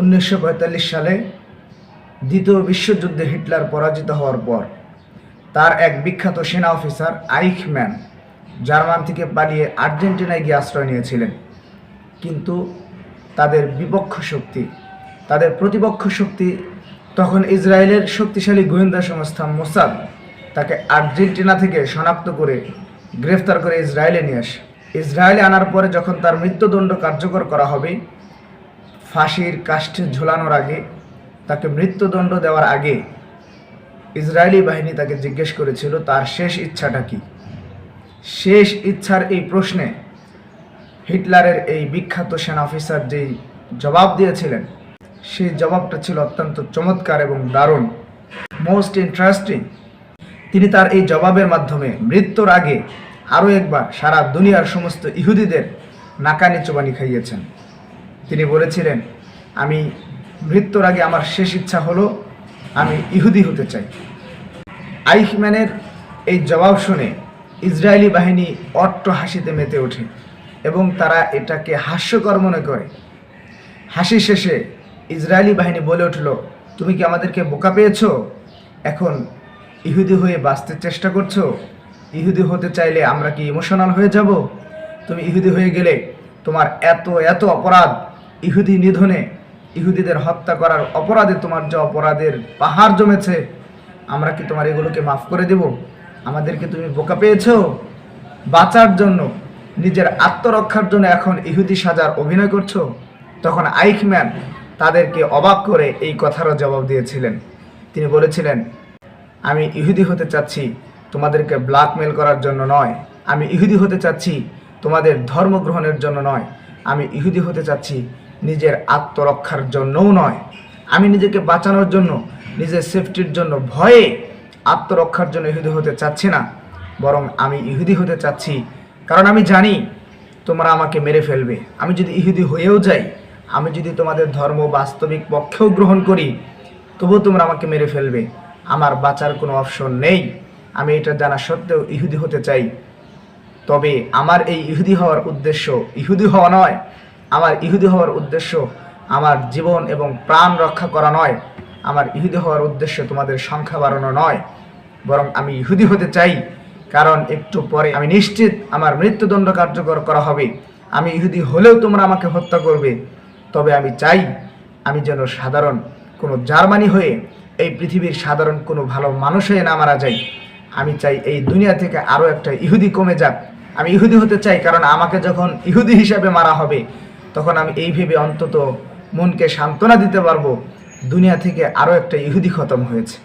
উনিশশো পঁয়তাল্লিশ সালে দ্বিতীয় বিশ্বযুদ্ধে হিটলার পরাজিত হওয়ার পর, তার এক বিখ্যাত সেনা অফিসার আইখম্যান জার্মান থেকে পালিয়ে আর্জেন্টিনায় গিয়ে আশ্রয় নিয়েছিলেন। কিন্তু তাদের বিপক্ষ শক্তি, তাদের প্রতিপক্ষ শক্তি তখন ইসরায়েলের শক্তিশালী গোয়েন্দা সংস্থা মোসাদ তাকে আর্জেন্টিনা থেকে শনাক্ত করে গ্রেফতার করে ইসরায়েলে নিয়ে আসে। ইসরায়েলে আনার পরে যখন তার মৃত্যুদণ্ড কার্যকর করা হবে ফাঁসির কাষ্ঠে ঝোলানোর আগে, তাকে মৃত্যুদণ্ড দেওয়ার আগে ইসরায়েলি বাহিনী তাকে জিজ্ঞেস করেছিল, তার শেষ ইচ্ছাটা কি? শেষ ইচ্ছার এই প্রশ্নে হিটলারের এই বিখ্যাত সেনা অফিসার যেই জবাব দিয়েছিলেন, সেই জবাবটা ছিল অত্যন্ত চমৎকার এবং দারুণ। মোস্ট ইন্টারেস্টিং তিনি তার এই জবাবের মাধ্যমে মৃত্যুর আগে আরও একবার সারা দুনিয়ার সমস্ত ইহুদিদের নাকানি চোবানি খাইয়েছেন। তিনি বলেছিলেন, আমি মৃত্যুর আগে আমার শেষ ইচ্ছা হলো আমি ইহুদি হতে চাই। আইখম্যানের এই জবাব শুনে ইসরায়েলি বাহিনী অট্ট হাসিতে মেতে ওঠে এবং তারা এটাকে হাস্যকর মনে করে। হাসি শেষে ইসরায়েলি বাহিনী বলে উঠল, তুমি কি আমাদেরকে বোকা পেয়েছ? এখন ইহুদি হয়ে বাঁচতে চেষ্টা করছ? ইহুদি হতে চাইলে আমরা কি ইমোশনাল হয়ে যাব? তুমি ইহুদি হয়ে গেলে তোমার এত এত অপরাধ ইহুদি নিধনে ইহুদিদের হত্যা করার অপরাধে তোমার যে অপরাধের পাহাড় জমেছে, আমরা কি তোমার এগুলোকে মাফ করে দেব? আমাদেরকে তুমি বোকা পেয়েছ? বাঁচার জন্য, নিজের আত্মরক্ষার জন্য এখন ইহুদি সাজার অভিনয় করছ? তখন আইখম্যান তাদেরকে অবাক করে এই কথারও জবাব দিয়েছিলেন। তিনি বলেছিলেন, আমি ইহুদি হতে চাচ্ছি তোমাদেরকে ব্ল্যাকমেল করার জন্য নয়। আমি ইহুদি হতে চাচ্ছি তোমাদের ধর্ম গ্রহণের জন্য নয়। আমি ইহুদি হতে চাচ্ছি নিজের আত্মরক্ষার জন্যও নয়। আমি নিজেকে বাঁচানোর জন্য, নিজের সেফটির জন্য ভয়ে আত্মরক্ষার জন্য ইহুদি হতে চাচ্ছি না, বরং আমি ইহুদি হতে চাচ্ছি। কারণ আমি জানি তোমরা আমাকে মেরে ফেলবে। আমি যদি ইহুদি হয়েও যাই, আমি যদি তোমাদের ধর্ম বাস্তবিক পক্ষেও গ্রহণ করি, তবুও তোমরা আমাকে মেরে ফেলবে। আমার বাঁচার কোনো অপশন নেই। আমি এটা জানা সত্ত্বেও ইহুদি হতে চাই। তবে আমার এই ইহুদি হওয়ার উদ্দেশ্য ইহুদি হওয়া নয়। আমার ইহুদি হওয়ার উদ্দেশ্য আমার জীবন এবং প্রাণ রক্ষা করা নয়। আমার ইহুদি হওয়ার উদ্দেশ্য তোমাদের সংখ্যা বাড়ানো নয়। বরং আমি ইহুদি হতে চাই, কারণ একটু পরে আমি নিশ্চিত আমার মৃত্যুদণ্ড কার্যকর করা হবে। আমি ইহুদি হলেও তোমরা আমাকে হত্যা করবে। তবে আমি চাই আমি যেন সাধারণ কোনো জার্মানি হয়ে এই পৃথিবীর সাধারণ কোনো ভালো মানুষ হয়ে না মারা যাই। আমি চাই এই দুনিয়া থেকে আরও একটা ইহুদি কমে যাক। আমি ইহুদি হতে চাই কারণ আমাকে যখন ইহুদি হিসাবে মারা হবে তখন আমি এই ভেবে অন্তত মনকে সান্ত্বনা দিতে পারব, দুনিয়া থেকে আরও একটা ইহুদি খতম হয়েছে।